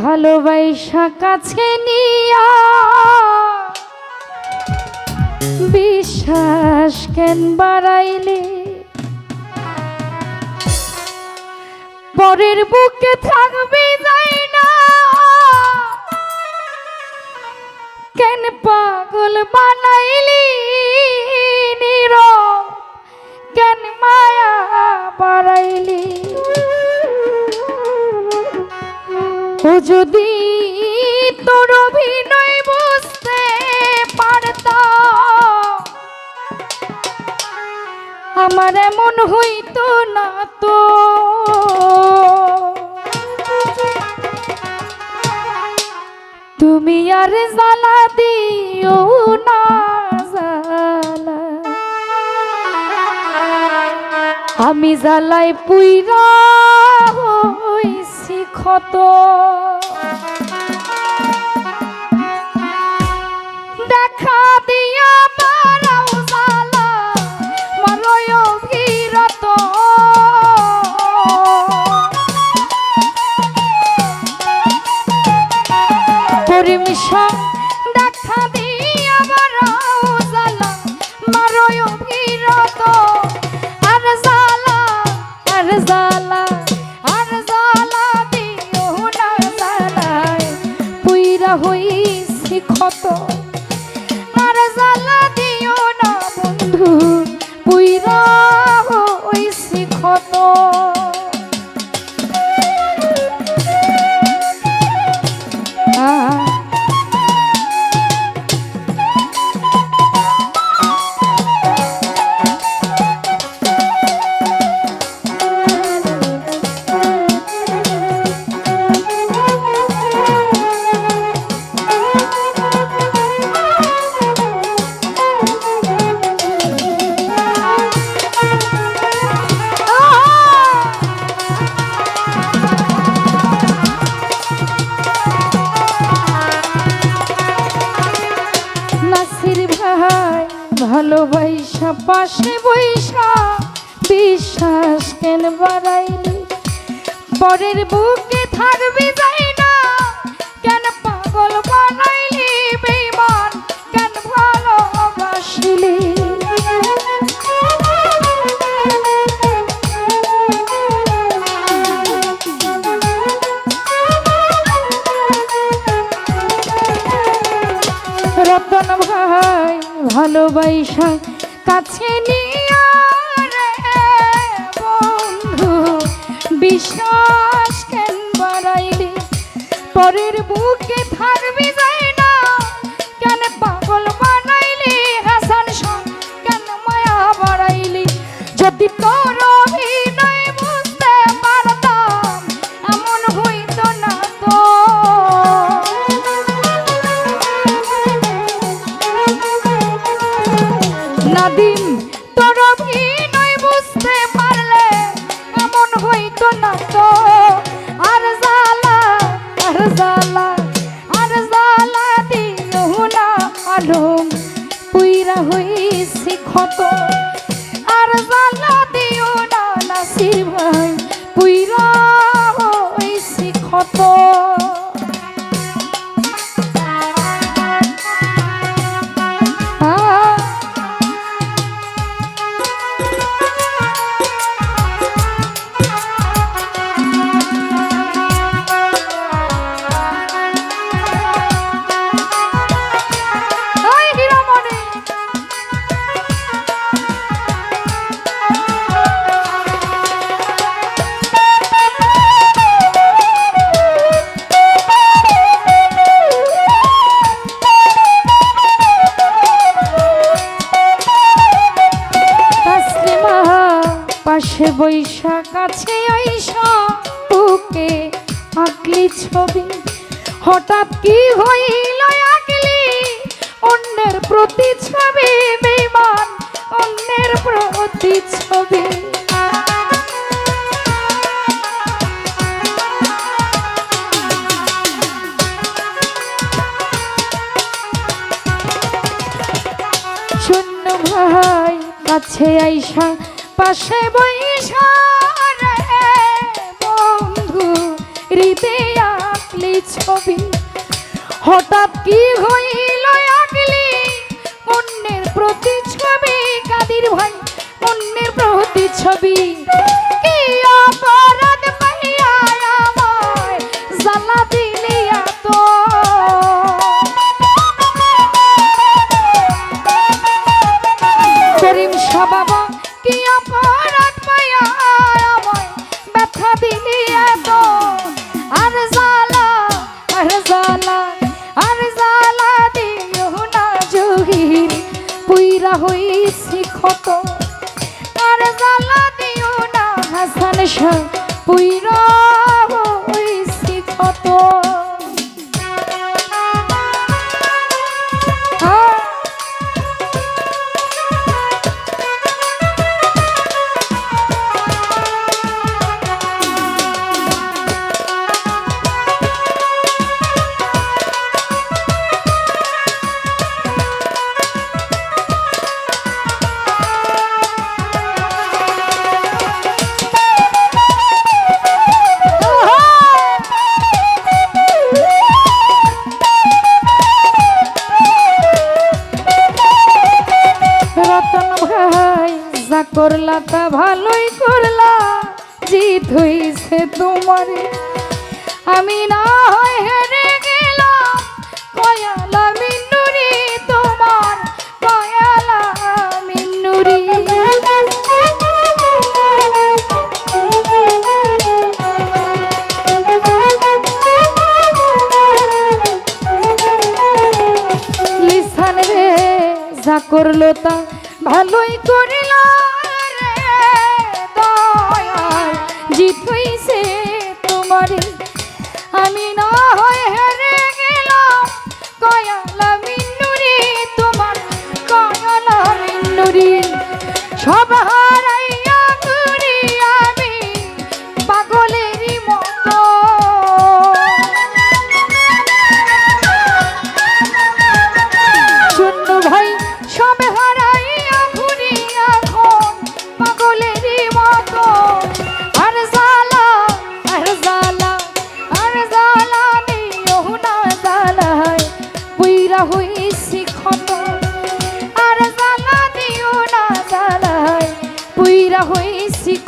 ভালোবাসা কাছে নিয়া। বিশ্বাস কেন বাড়াইলে? পরের বুকে থাকবে যদি তোর অভিনয় বুঝতে পারতাম, আমার এমন হইতো না তো। তুমি আর জ্বালা দিও না আমি জ্বালাই পুইরা হইছি ক্ষত। দেখা বাড়াইলি। পরের বুকে থাকবি না। কেন পাগল বানাইলি বেমান কেন ভালোবাসিলি? ভাই কাছে নিয়া বিশ্বাস কেন বাড়াইলি? পরের বুকে থাকবি যাই না। কেন পাগল বানাইলি? হাসান কেন মায়া বাড়াইলি? যদি তোর হইছি পাশে বৈশা কাছে বুকে আঁকলি ছবি। হঠাৎ কি হইল আঁকলি অন্যের প্রতি ছবি বেমান অন্যের প্রতি ছবি শূন্য ভাই, কাছে আইসা পাশে বৈশা রে বন্ধু হৃদে আঁকলি ছবি। হঠাৎ কি হইল আগলি অন্যের প্রতি ছবি কাদির ভাই অন্যের প্রতি ছবি কি অপরাধ পাইয়া শাহ পুইরা হইছি ক্ষত আর জ্বালা দিও না হাসান শাহ পুইরা হইছি ক্ষত তা ভালোই করলা, জিত হইছে তোমার। আমি না হয় হেরে গেলাম মিন্নুরি তোমার কয়ালা মিন্নুরি করল তা ভালোই জিত হইছে তোমারে। আমি না হয় হেরে গেলাম কয়ালা মিন্নুরি তোমার কয়ালা মিন্নুরি। সব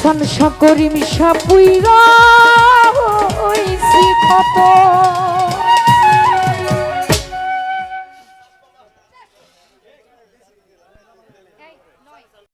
হাসান সকরিম সাপুইরা কত